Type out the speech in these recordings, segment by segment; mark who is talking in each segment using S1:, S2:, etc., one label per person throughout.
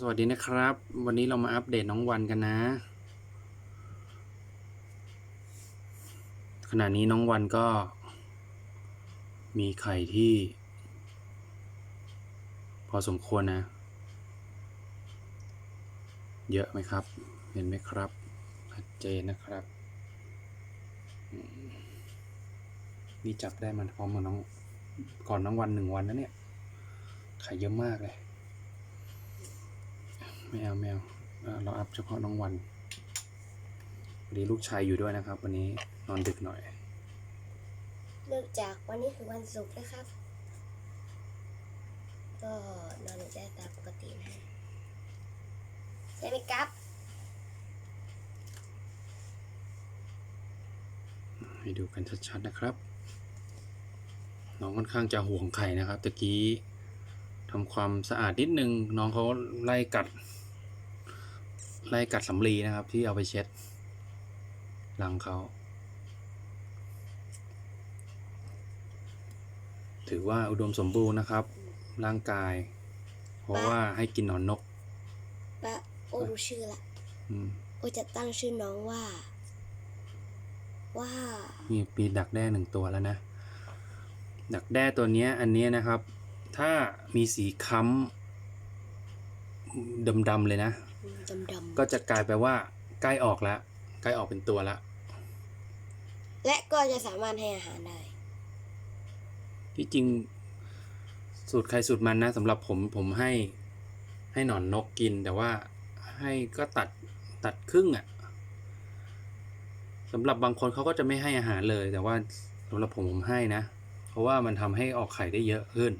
S1: สวัสดีนะครับ วันนี้เรามาอัปเดตน้องวันกันนะ ขณะนี้น้องวันก็ มีไข่ที่ พอสมควรนะ เยอะไหมครับ เห็นไหมครับชัดเจนนะครับ นี่จับได้มันพร้อมกับน้อง ก่อนน้องวันหนึ่งวันนะเนี่ย ไข่เยอะมากเลย ไม่เอาไม่เอาเอ่อเราอัพเฉพาะน้องวันวันนี้ลูกชายอยู่ด้วยนะครับ วันนี้นอนดึกหน่อย
S2: เนื่องจากวันนี้คือวันศุกร์นะครับ ก็นอนหลับได้ตามปกตินะใช่ไหมครับ
S1: ให้ดูกันชัดๆนะครับ น้องค่อนข้างจะห่วงไข่นะครับตะกี้ทำความสะอาดนิดนึงน้องเขาไล่กัด ไล่กัดสำลีนะครับ ที่เอาไปเช็ดรังเขา ถือว่าอุดมสมบูรณ์นะครับ ร่างกาย เพราะว่าให้กินหนอนนก
S2: ปะโอรู้ชื่อละ
S1: อืม
S2: โอจะตั้งชื่อน้องว่า ว่า
S1: มีปีดักแด้หนึ่งตัวแล้วนะ ดักแด้ตัวเนี้ยอันเนี้ยนะครับ ถ้ามีสีค้ำ ดำๆเลยนะ
S2: ดำดำ
S1: ก็จะกลายไปว่าใกล้ออกแล้วใกล้ออกเป็นตัวแล้ว
S2: ๆและก็จะสามารถให้อาหารได้
S1: ที่จริงสูตรใครสูตรมันนะสำหรับผมผมให้ให้หนอนนกกิน แต่ว่าให้ก็ตัดตัดครึ่งอะ่ะสำหรับบางคนเขาก็จะไม่ให้อาหารเลย แต่ว่าสำหรับผมผมให้นะ เพราะว่ามันทำให้ออกไข่ได้เยอะขึ้น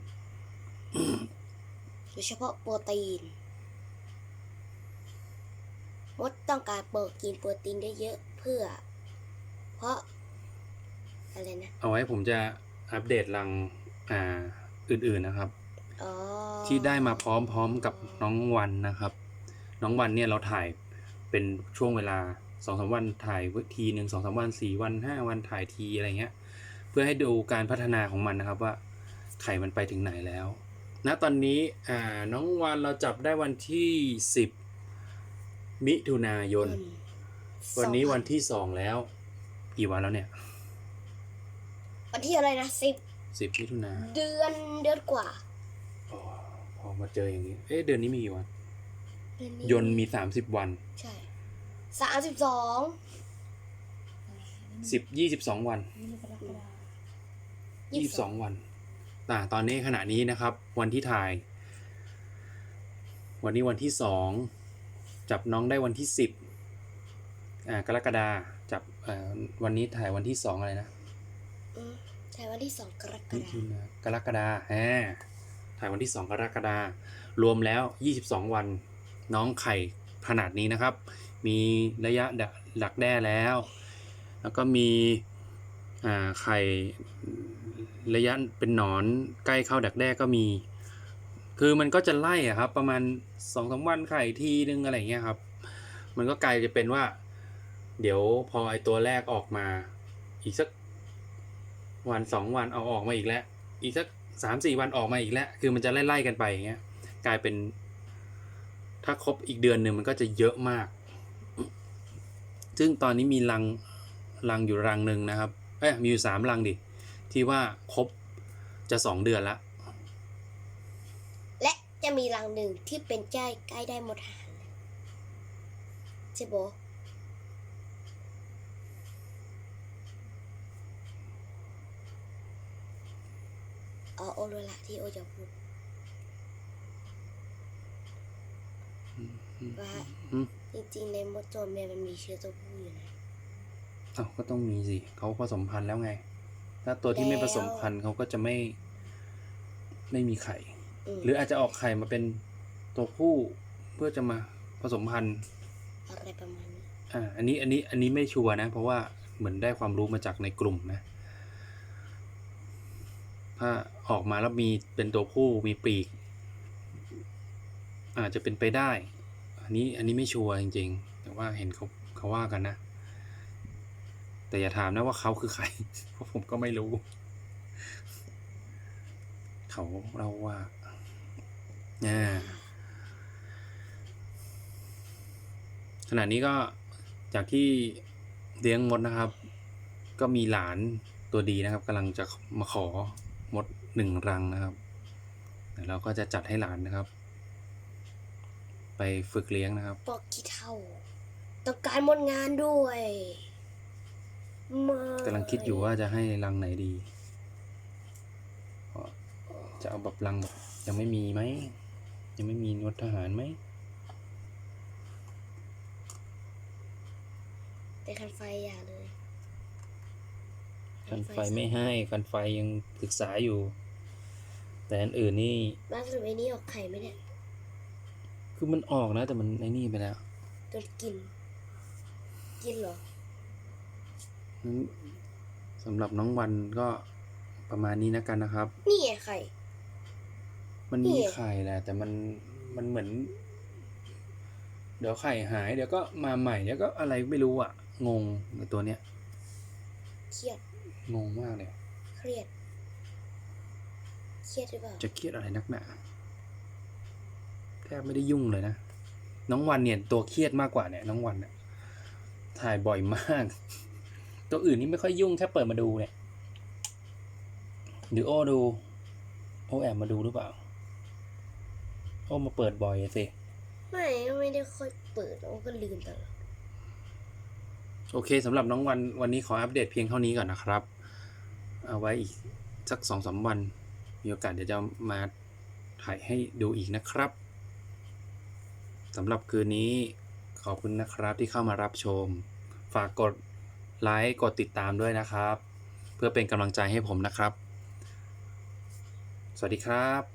S2: โดยเฉพาะโปรตีน มดต้องการโปรตีนโปรตีนได้เยอะเพื่อ เพราะ อะไรนะ
S1: เอาไว้ผมจะอัปเดตรังอ่าอื่นๆนะครับ
S2: อ๋อ
S1: ที่ได้มาพร้อมๆกับน้องวันนะครับ น้องวันเนี่ยเราถ่ายเป็นช่วงเวลาสองสามวันถ่ายทีหนึ่งสองสามวันสี่วันห้าวันถ่ายทีอะไรเงี้ย เพื่อให้ดูการพัฒนาของมันนะครับว่าไข่มันไปถึงไหนแล้วณตอนนี้อ่าน้องวันเราจับได้วันที่สิบ มิถุนายน
S2: อืม
S1: วันนี้
S2: สองพั
S1: วันที่สองแล้ว กี่วันแล้วเนี่ย
S2: วันที่อะไรนะสิบ
S1: สิบมิถุนา
S2: เดือนเดือนกว่า
S1: อ๋อพอมาเจออย่างนี้ เอ๊ะเดือนนี้มีกี่วัน
S2: เดือน
S1: ยนต์มีสามสิบวัน
S2: ใช่สามสิบสอง
S1: สิบยี่สิบสองวันยี่สิบสองวันอ่าตอนนี้ขณะนี้นะครับ วันที่ถ่าย วันนี้วันที่สอง จับน้องได้วันที่สิบอ่ากรกฎาจับอ่าวันนี้ถ่ายวันที่สองอะไรนะ
S2: อืมใช่วันที่สองกรก
S1: มิ
S2: ฎาค
S1: ถุ
S2: ม
S1: นากรกฎาแฮถ่ายวันที่สองกรกฎารวมแล้วยี่สิบสองวันน้องไข่ขนาดนี้นะครับ มีระยะดักดักแด้แล้ว แล้วก็มีอ่าไข่ระยะเป็นหนอนใกล้เข้าดักแด้ก็มี คือมันก็จะไล่อะครับ ประมาณสองสามวันไข่ทีนึงอะไรเงี้ยครับ มันก็กลายจะเป็นว่า เดี๋ยวพอไอตัวแรกออกมา อีกสักวันสองวันเอาออกมาอีกแล้ว อีกสักสามสี่วันออกมาอีกแล้ว คือมันจะไล่ๆกันไปอย่างเงี้ย กลายเป็น ถ้าครบอีกเดือนหนึ่งมันก็จะเยอะมาก ซึ่งตอนนี้มีรังรังอยู่รังหนึ่งนะครับ เอ้ยมีอยู่สามรังดิ ที่ว่าครบจะสองเดือนละ
S2: จะมีรังหนึ่งที่เป็นใกล้ใกล้ได้หมดอาหารใช่โบอ๋อโอรู้ละที่โอจะพูดว่าจริงๆในมดตัวเมียมันมีเชื้อตัวผู้อยู่นะ
S1: อ้าวก็ต้องมีสิเขาผสมพันธุ์แล้วไง ถ้าตัวที่ไม่ผสมพันธุ์เขาก็จะไม่ไม่มีไข่ หรืออาจจะออกไข่มาเป็นตัวผู้เพื่อจะมาผสมพันธุ์
S2: อะไรประมาณนี้
S1: อ่าอันนี้อันนี้อันนี้ไม่ชัวร์นะ เพราะว่าเหมือนได้ความรู้มาจากในกลุ่มนะ ถ้าออกมาแล้วมีเป็นตัวผู้มีปีก อาจจะเป็นไปได้ อันนี้อันนี้ไม่ชัวร์จริง ๆ แต่ว่าเห็นเขาเขาว่ากันนะ แต่อย่าถามนะว่าเขาคือใครเพราะผมก็ไม่รู้ เขาเราว่า อ่าขณะนี้ก็จากที่เลี้ยงมดนะครับ ก็มีหลานตัวดีนะครับกำลังจะมาขอมดหนึ่งรังนะครับเดี๋ยวเราก็จะจัดให้หลานนะครับ ไปฝึกเลี้ยงนะครับ
S2: บอกกี่เท่าต้องการหมดงานด้วยไม่
S1: กำลังคิดอยู่ว่าจะให้รังไหนดีก็จะเอาแบบรังแบบยังไม่มีไหม ยังไม่มีนวดทหารไหม
S2: แต่คันไฟอย่าเลย
S1: กันไฟไม่ให้กันไฟยังศึกษาอยู่ แต่อันอื่นนี่
S2: บ้านสรุปไอ้นี่ออกไข่ไหมเนี่ย
S1: คือมันออกนะ แต่มันไอ้นี่ไปแล้ว
S2: จนกิน กินเหรอ
S1: งั้นสำหรับน้องวันก็ประมาณนี้นะกันนะครับ
S2: นี่ไงไข่
S1: มันมี
S2: นี่
S1: ไข่แหละแต่มันมันเหมือน เดี๋ยวไข่หาย เดี๋ยวก็มาใหม่เดี๋ยวก็อะไรไม่รู้อะ งงในตัวเนี้ย
S2: เครียด
S1: งงมากเลย
S2: เครียดเครียดหรือเปล่า
S1: จะเครียดอะไรนักหนาแทบไม่ได้ยุ่งเลยนะน้องวันเนี่ยตัวเครียดมากกว่าเนี่ยน้องวันเนี่ยถ่ายบ่อยมาก ตัวอื่นนี่ไม่ค่อยยุ่งแค่เปิดมาดูเนี่ยหรือโอดูโอแอบมาดูหรือเปล่า โอมาเปิดบ่อยสิ
S2: ไม่ไม่ได้ค่อยเปิดแล้วก็ลืมตลอด
S1: โอเคสำหรับน้องวันวันนี้ขออัปเดตเพียงเท่านี้ก่อนนะครับ เอาไว้อีกสักสองสามวัน มีโอกาสเดี๋ยวจะมาถ่ายให้ดูอีกนะครับสำหรับคืนนี้ขอบคุณนะครับที่เข้ามารับชม ฝากกดไลค์กดติดตามด้วยนะครับ เพื่อเป็นกำลังใจให้ผมนะครับ สวัสดีครับ